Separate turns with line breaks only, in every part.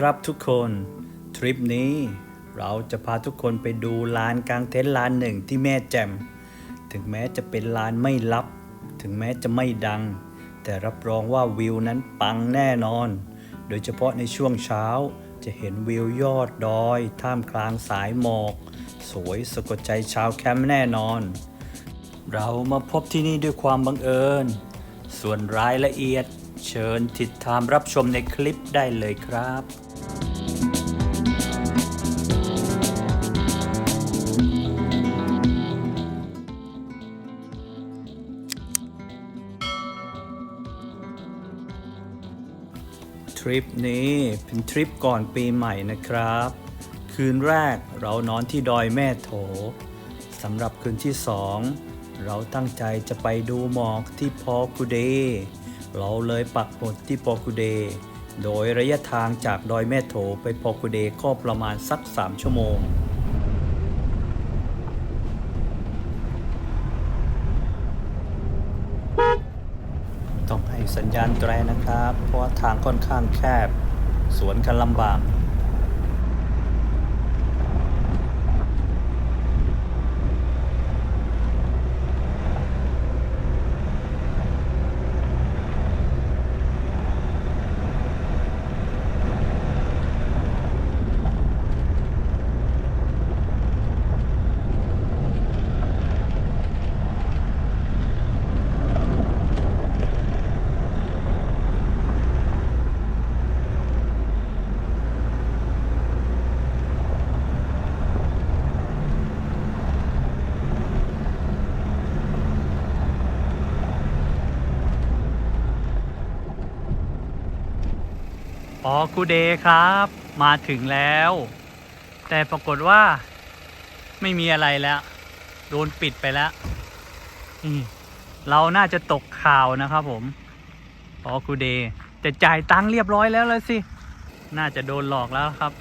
ครับทุกคนทริปนี้เราจะพาทุกคนไปดูลานกลางเต็นท์ลานหนึ่งที่แม่แจ่มถึงแม้จะเป็นลานไม่ลับ ถึงแม้จะไม่ดัง แต่รับรองว่าวิวนั้นปังแน่นอน โดยเฉพาะในช่วงเช้าจะเห็นวิวยอดดอย ท่ามกลางสายหมอก สวยสะกดใจชาวแคมป์แน่นอน เรามาพบที่นี่ด้วยความบังเอิญ ส่วนรายละเอียด เชิญติดตามรับชมในคลิปได้เลยครับ ริปนี้เป็นทริปก่อนปีใหม่นะครับ คืนแรกเรานอนที่ดอยแม่โถสำหรับคืนที่สองเราตั้งใจจะไปดูหมอกที่พอกูเด เราเลยปักหมุดที่พอกูเด โดยระยะทางจากดอยแม่โถไปพอกูเดก็ประมาณสัก 3 ชั่วโมงให้สั ญญาณแตรนะครับ เพราะว่าทางค่อนข้างแคบ สวนกันลำบาก ปอกูเดครับ มาถึงแล้ว แต่ปรากฏว่า ไม่มีอะไรแล้ว โดนปิดไปแล้วนี่เราน่าจะตกข่าวนะครับผมปอกูเดแต่จ่ายตังค์เรียบร้อยแล้วเลยสิ น่าจะโดนหลอกแล้วครับ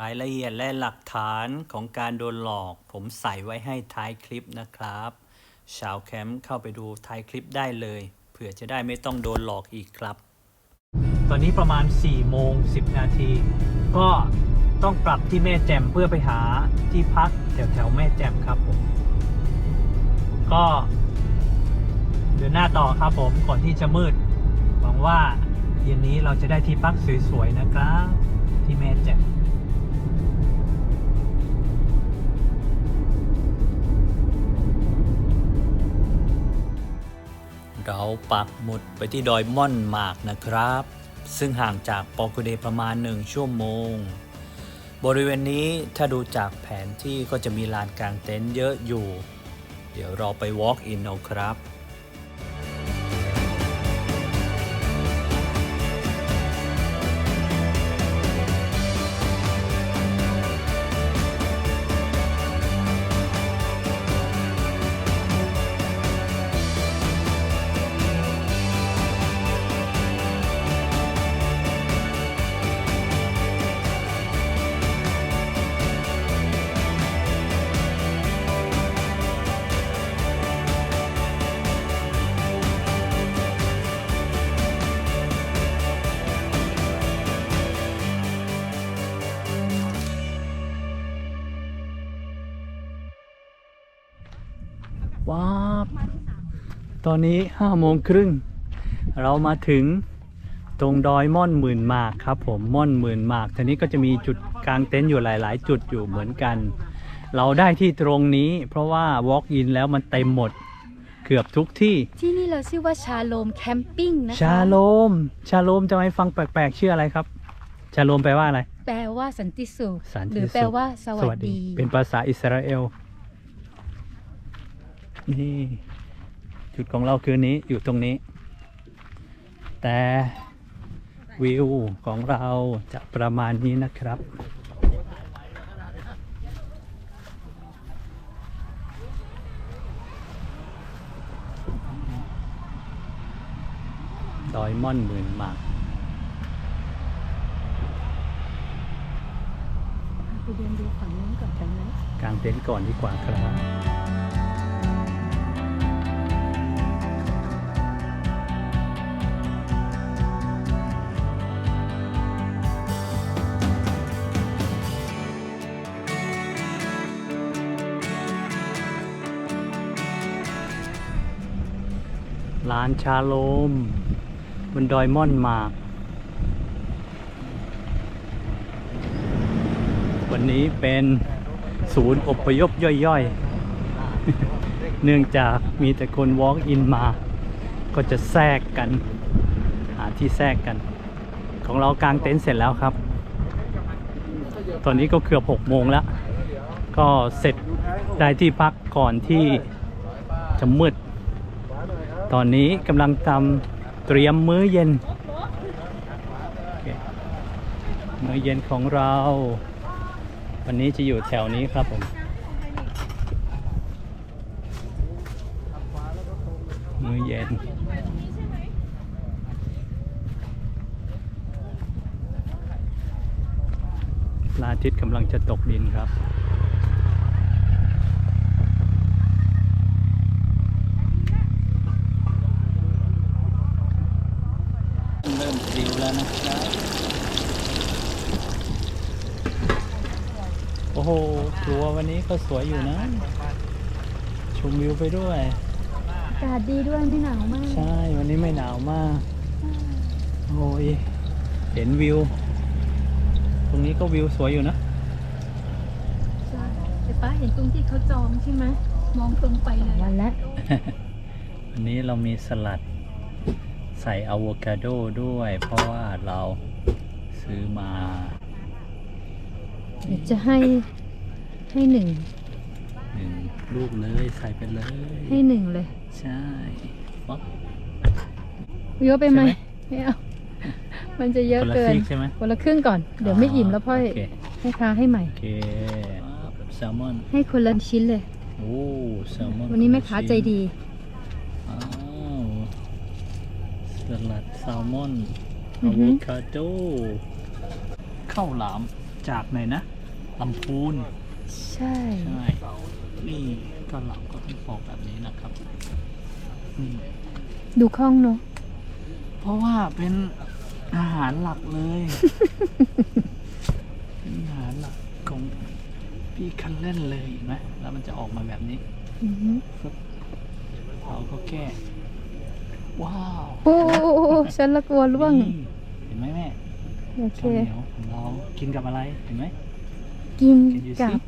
รายละเอียดและหลักฐานของการโดนหลอก ผมใส่ไว้ให้ท้ายคลิปนะครับ ชาวแคมป์เข้าไปดูท้ายคลิปได้เลย เผื่อจะได้ไม่ต้องโดนหลอกอีกครับ ตอนนี้ประมาณ4โมง10 นาที ก็ต้องกลับที่แม่แจ่มเพื่อไปหาที่พักแถวแถวแม่แจ่มครับผม ก็เดินหน้าต่อครับผมก่อนที่จะมืด หวังว่าเย็นนี้เราจะได้ที่พักสวยๆนะครับ ที่แม่แจ่ม เราปักหมุดไปที่ดอยม่อนหมากนะครับ ซึ่งห่างจากปอกุเดประมาณหนึ่งชั่วโมง บริเวณนี้ถ้าดูจากแผนที่ก็จะมีลานกลางเต็นท์เยอะอยู่ เดี๋ยวเราไป walk in เอาครับ ตอนนี้ห้าโมงครึ่งเรามาถึงตรงดอยม่อนหมื่นหมากครับผมม่อนหมื่นหมากทีนี้ก็จะมีจุดกลางเต็นท์อยู่หลาย ๆ จุดอยู่เหมือนกัน เราได้ที่ตรงนี้ เพราะว่า walk in แล้วมันเต็มหมดเกือบทุกที่
ที่นี่เราชื่อว่าชาโลมแคมปิ้งนะคะ
ชาโลม ชาโลมจะไม่ฟังแปลกๆชื่ออะไรครับ ชาโลมแปลว่าอะไร
แปลว่าสันติสุข
สันติ
หรือ
สุข
แปลว่าสวัสดี
เป็นภาษาอิสราเอลนี่ จุดของเราคืนนี้อยู่ตรงนี้ แต่วิวของเราจะประมาณนี้นะครับ ดอยม่อนหมื่นหมาก
ไปเดินดูฝั่งนู้นก่อนกันนะ
กางเต็นท์ก่อนดีกว่าครับานชาโลม บนดอยม่อนหมาก วันนี้เป็นศูนย์อพยพย่อยๆ เนื่องจากมีแต่คน walk in มา ก็จะแทรกกัน หาที่แทรกกัน ของเรากางเต็นท์เสร็จแล้วครับ ตอนนี้ก็เกือบ6โมงแล้ว ก็เสร็จได้ที่พักก่อนที่จะมืด ตอนนี้กำลังทำเตรียมมื้อเย็น มื้อเย็นของเรา วันนี้จะอยู่แถวนี้ครับผมมื้อเย็นพระอาทิตย์กำลังจะตกดินครับ เริ่มปลิวแล้วนะครับโอ้โหครัววันนี้ก็สวยอยู่นะ ชมวิวไปด้วย
อากาศดีด้วยไม่หนาวมาก
ใช่ วันนี้ไม่หนาวมาก โอ้ย เห็นวิว ตรงนี้ก็วิวสวยอยู่นะ
ใช่แต่ป้าเห็นตรงที่เขาจองใช่ไหมมองตรงไปเลยวันแล้ว
วันนี้เรามีสลัด ใส่อะโวคาโดด้วย เพราะว่าเราซื้อมา
เดี๋ยวจะให้ให้หนึ่ง
หนึ่งลูกเลยใส่ไปเลย
ให้หนึ่งเลย
ใช่ป๊อป
วิวไปไหม
ใช่ไหม
ไม่เอา มันจะเยอะ
คนละ
เกิน
ซีกใช่ไหม
คนละครึ่งก่อน เดี๋ยวไม่อิ่มแล้วพ่อย
โอเค
ให้ค้าให้ใหม่
โอเคแซลมอน
ให้คนละชิ้นเลย
โอ้แซลมอน
วันนี้แม่ค้าใจดี
อ้าว สลัดแซลมอน
อื
อะ
อ
โว
ฮึ
คาโดข้าวหลามจากไหนนะลำพูน
ใช่
ใช่นี่ก็หลับก็ต้องปอกแบบนี้นะครับนี่
ดูคล่องเนาะ
เพราะว่าเป็นอาหารหลักเลยเป็นอาหารหลักของพี่คันเล่นเลยเห็นไหมแล้วมันจะออกมาแบบนี้
อือฮึ
เราก็แก้ ว้าว
โอ้โอ้โอ้โอ้ฉันละกลัวร่วง
นี่เห็นไหมแม่
โอเค
ข้าวเหนียวของเรากินกับอะไรเห็นไหม
กิน
กินดู
กั
สิ
บ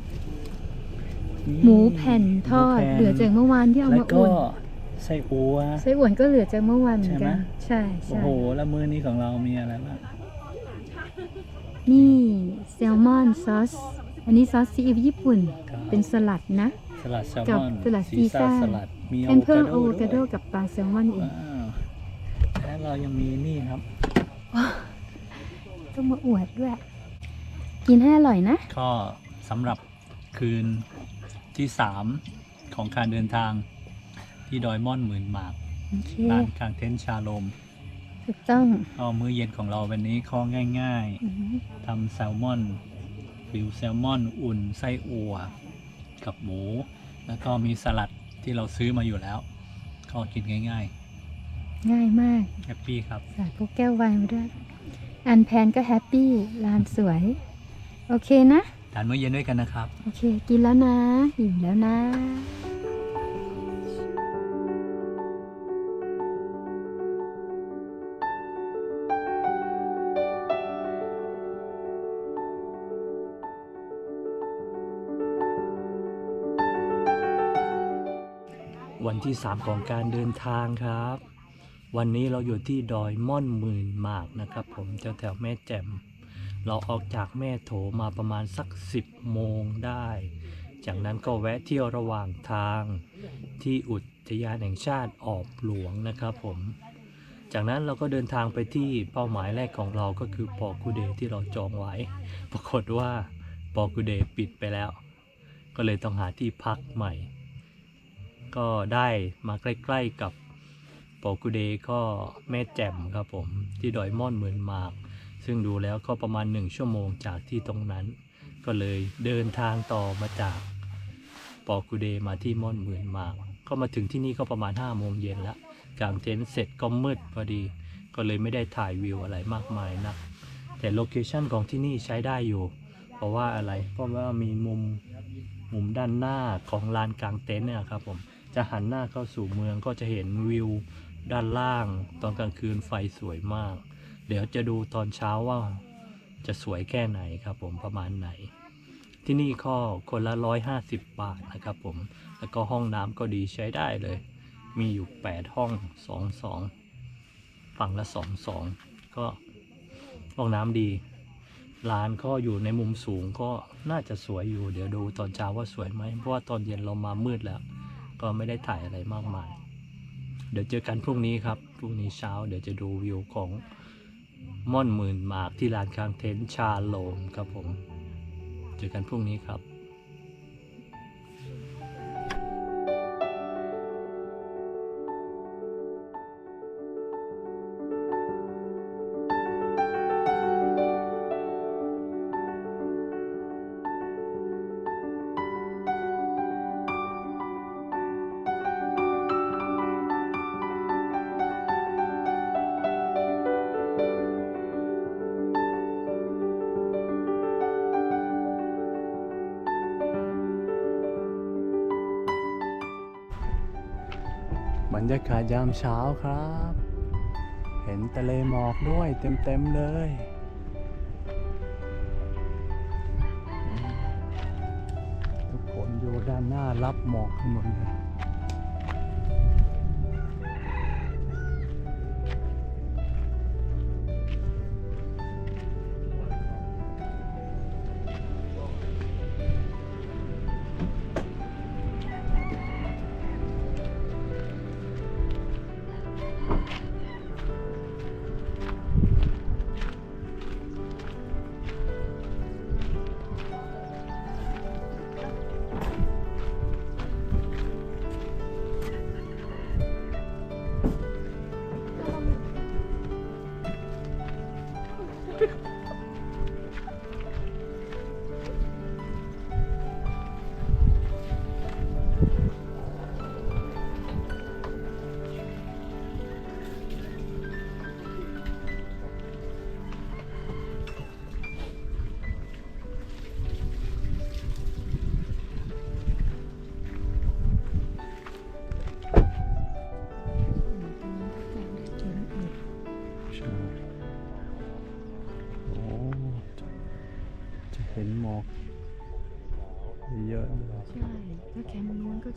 หมูแผ่นทอด
มูแผ่น
เหลือจากเมื่อวานที่เอา
แล้ว
มา
ก็
อุ่น
ไส้อัว
ไส้อั่วนก็เหลือจากเมื่อวานเหมือนกัน ใช่
โอ้
ใช่
โห แล้วมื้อนี้ของเรามีอะไรบ้าง
นี่แซลมอนซอส อันนี้ซอสซีอิ๊วญี่ปุ่น
ครับ
เป็นสลัดนะ
สลัดแซล
กับ
มอน
สลัด
ซี
ซี
ซ่า
ซ่า
สลัด มี
เป็นเพิ่ม
อะ
อะ
โว
โว
คา
คา
โด
โด
ด้วย
กับปลาแซลมอนเอง
ว้าวและ เรายังมีนี่ครับ
ต้องมาอวดด้วย กินให้อร่อยนะ
ก็สำหรับคืนที่3ของการเดินทางที่ดอยม่อนหมื่นหมาก
โอเค
ลานกลางเต็นท์ชาลม
ถูกต้อง
ก็มื้อเย็นของเราวันนี้ข้อง่าย
อือฮึ
ๆทำแซลมอนฟิวแซลมอนอุ่นไส้อั่วกับหมู แล้วก็มีสลัดที่เราซื้อมาอยู่แล้ว ก็กินง่าย
ง่ายมาก
ๆแฮปปี้ครับ
ใส่พวกแก้วไวน์มาด้วย อันแพนก็แฮปปี้ร้านสวย โอเคนะ
ทานมื้อเย็นด้วยกันนะครับ
โอเค กินแล้วนะอิ่มแล้วนะ
วันที่ 3 ของการเดินทางครับ วันนี้เราอยู่ที่ดอยม่อนหมื่นหมากนะครับ ผมแถวแถวแม่แจ่ม เราออกจากแม่โถมาประมาณสัก 10 โมงได้ จากนั้นก็แวะเที่ยวระหว่างทางที่อุทยานแห่งชาติออบหลวงนะครับผมจากนั้นเราก็เดินทางไปที่เป้าหมายแรกของเราก็คือปอกูเดที่เราจองไว้ ปรากฏว่าปอกูเดปิดไปแล้ว ก็เลยต้องหาที่พักใหม่ ก็ได้มาใกล้ ๆกับ อกูเดก็แม่แจ่มครับผมที่ดอยม่อนเหมือนหมาก ซึ่งดูแล้วก็ประมาณหนึ่งชั่วโมงจากที่ตรงนั้น ก็เลยเดินทางต่อมาจากปอกูเดมาที่ม่อนเหมื่นหมาก ก็มาถึงที่นี่ก็ประมาณ5้าโมงเย็นละกางเต็นท์เสร็จก็มืดพอดี ก็เลยไม่ได้ถ่ายวิวอะไรมากมายนักแต่โลเคชั่นของที่นี่ใช้ได้อยู่ เพราะว่าอะไร เพราะว่ามีมุมมุมด้านหน้าของลานกลางเต็นท์เนี่ยครับผม จะหันหน้าเข้าสู่เมืองก็จะเห็นวิว ด้านล่าง ตอนกลางคืนไฟสวยมาก เดี๋ยวจะดูตอนเช้าว่าจะสวยแค่ไหนครับผมประมาณไหน ที่นี่ก็คนละ 150 บาทนะครับผม แล้วก็ห้องน้ำก็ดีใช้ได้เลย มีอยู่ 8 ห้อง 2 2 ฝั่งละ 2 2 ก็ห้องน้ำดีร้านก็อยู่ในมุมสูงก็น่าจะสวยอยู่ เดี๋ยวดูตอนเช้าว่าสวยไหมเพราะว่าตอนเย็นเรามามืดแล้ว ก็ไม่ได้ถ่ายอะไรมากมาย เดี๋ยวเจอกันพรุ่งนี้ครับพรุ่งนี้เช้าเดี๋ยวจะดูวิวของม่อนหมื่นหมากที่ลานกลางเต็นท์ชาโลมครับผม เจอกันพรุ่งนี้ครับ รยากาศยามเช้าครับ เห็นทะเลหมอกด้วยเต็มๆเลย ทุกคนอยู่ด้านหน้ารับหมอกกันหมดเลย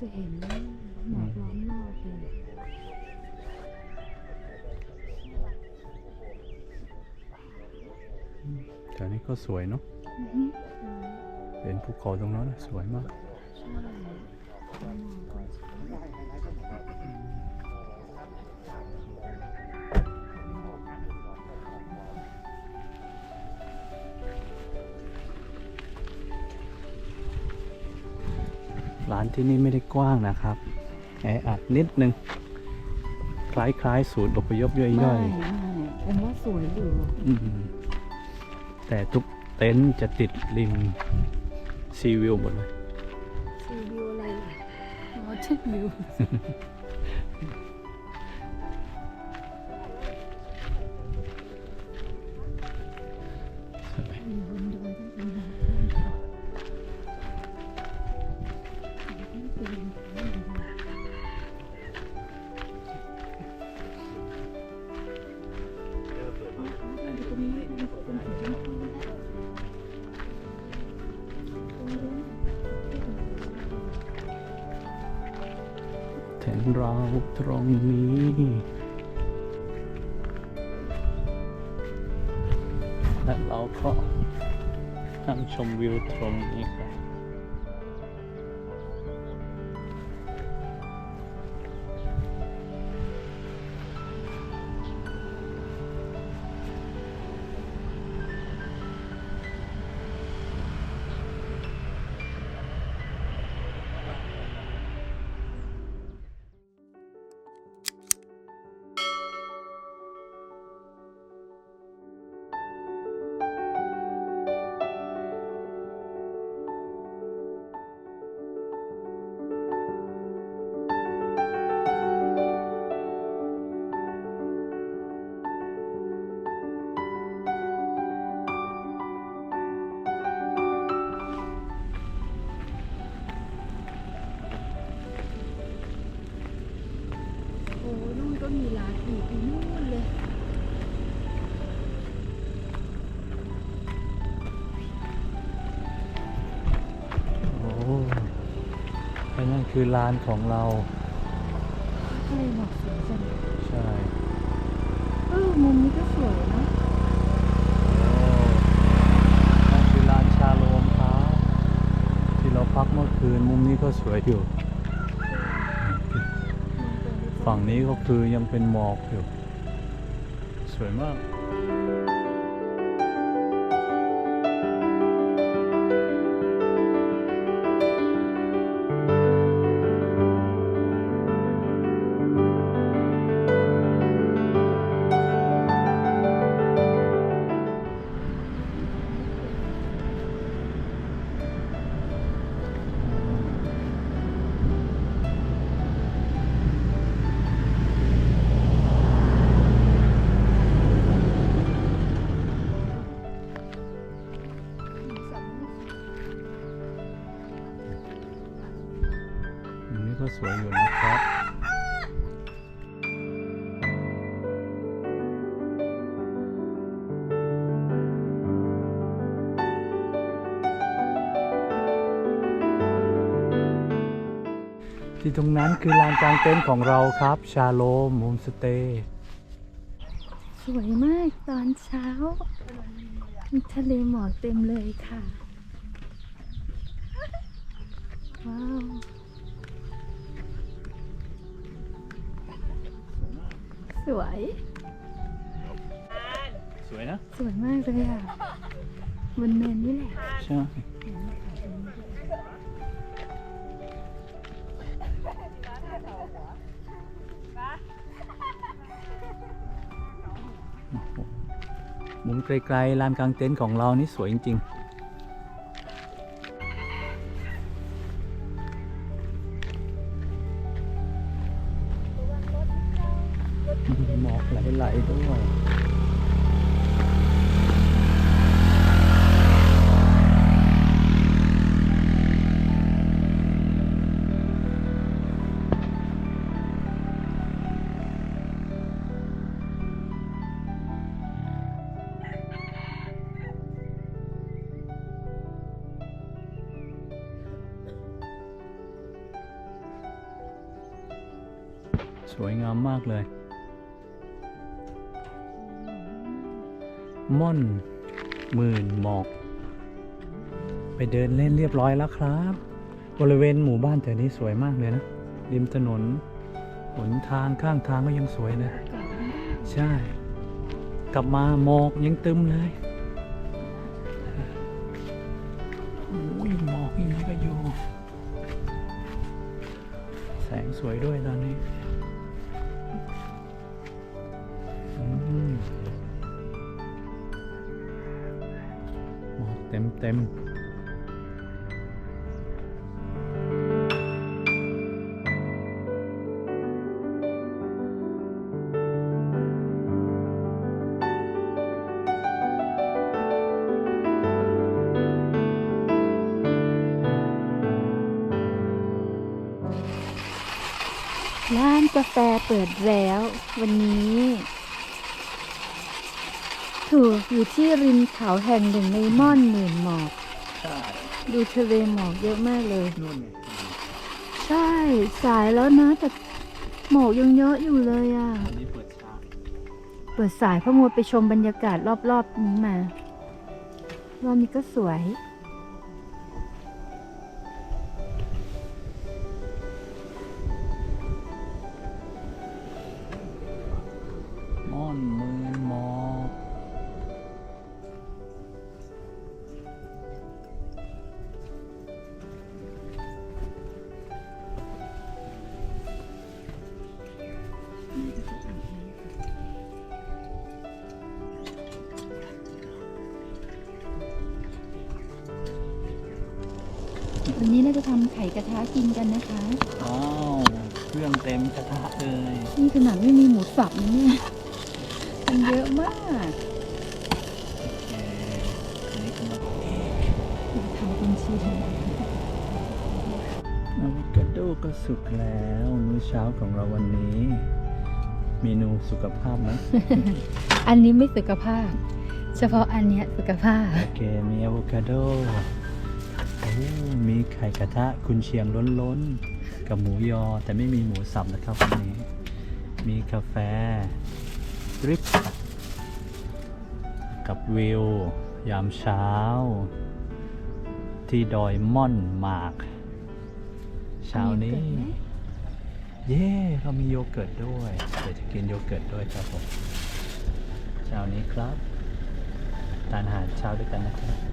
จะเห็นหมอกล้
อมรอบเลย
แถวนี้ก็สวยเนาะ
อือฮึ
เห็นภูเขาตรงนั้นน่ะสวยมาก
ใช่
ร้านที่นี่ไม่ได้กว้างนะครับแออัดนิดนึง คล้ายๆศูนย์อพยพย่
ไม่
อย
ไม่ผมว่าสวยอยู่
ๆอืมแต่ทุกเต็นท์จะติดริมซีวิวหมดเลย
ซีวิวอะไรล่ะมอเช็ควิว ถึงนี้เป็นสีชมพูตรงนี้
เห็นเราตรงนี้และเราก็นั่งชมวิวตรงนี้ครับ คือลานของเรา
ทะเลหมอกสวยจัง
ใช่
เออมุมนี้ก็สวยนะ
นั่นคือลานชาโลมครับที่เราพักเมื่อคืนมุมนี้ก็สวยอยู่ ฝั่งนี้ก็คือยังเป็นหมอกอยู่ สวยมาก ที่ตรงนั้นคือลานกลางเต็นท์ของเราครับ ชาโลมโฮมสเตย์
สวยมากตอนเช้า มีทะเลหมอกเต็มเลยค่ะ ว้าวสวย
สวยนะ
สวยมากเลยอะบนเนินนี่แหละ
ใช่ ไกลๆลานกลางเต็นท์ของเรานี่สวยจริง ๆ วยงามมากเลย ม่อนหมื่นหมอก ไปเดินเล่นเรียบร้อยแล้วครับ บริเวณหมู่บ้านแถวนี้สวยมากเลยนะ ริมถนน หนทางข้างทางก็ยังสวยเลย ใช่ กลับมาหมอกยังตึมเลยโอ้ยหมอกยังไงก็อยู่ แสงสวยด้วยตอนนี้ เต็มเต็ม
ร้านกาแฟเปิดแล้ว วันนี้ ถูกอยู่ที่ริมเขาแห่งหนึ่งในม่อนหมื่นหมอก
ใช่
ดูทะเลหมอกเยอะมากเลย
นู่นไง
ใช่สายแล้วนะ แต่หมอกยังเยอะอยู่เลยอะ
อันนี้เปิดช้า
เปิดสายเพราะมัวไปชมบรรยากาศรอบๆนี้มารอบนี้ก็สวย วันนี้เราจะทำไข่กระทะกินกันนะคะ
อ้าวเครื่องเต็มกระทะเลย
นี่ขนาดไม่มีหมูสับนะเนี่ยมันเยอะมาก
โอเคอันนี้ก็มา
ทำเป็นชิ้น
อะโวคาโดก็สุกแล้วมื้อเช้าของเราวันนี้ เมนูสุขภาพไหม
อันนี้ไม่สุขภาพ เฉพาะอันเนี้ยสุขภาพ
โอเคมีอะโวคาโดโอ้ มีไข่กระทะคุณเชียงล้นๆ กับหมูยอแต่ไม่มีหมูสับนะครับวันนี้ มีกาแฟดริปกับวิว ยามเช้า ที่ดอยม่อนหมาก เช้านี้ เย้เรามีโยเกิร์ตด้วย เดี๋ยวจะกินโยเกิร์ตด้วยครับผม เช้านี้ครับทานอาหารเช้าด้วยกันนะครับ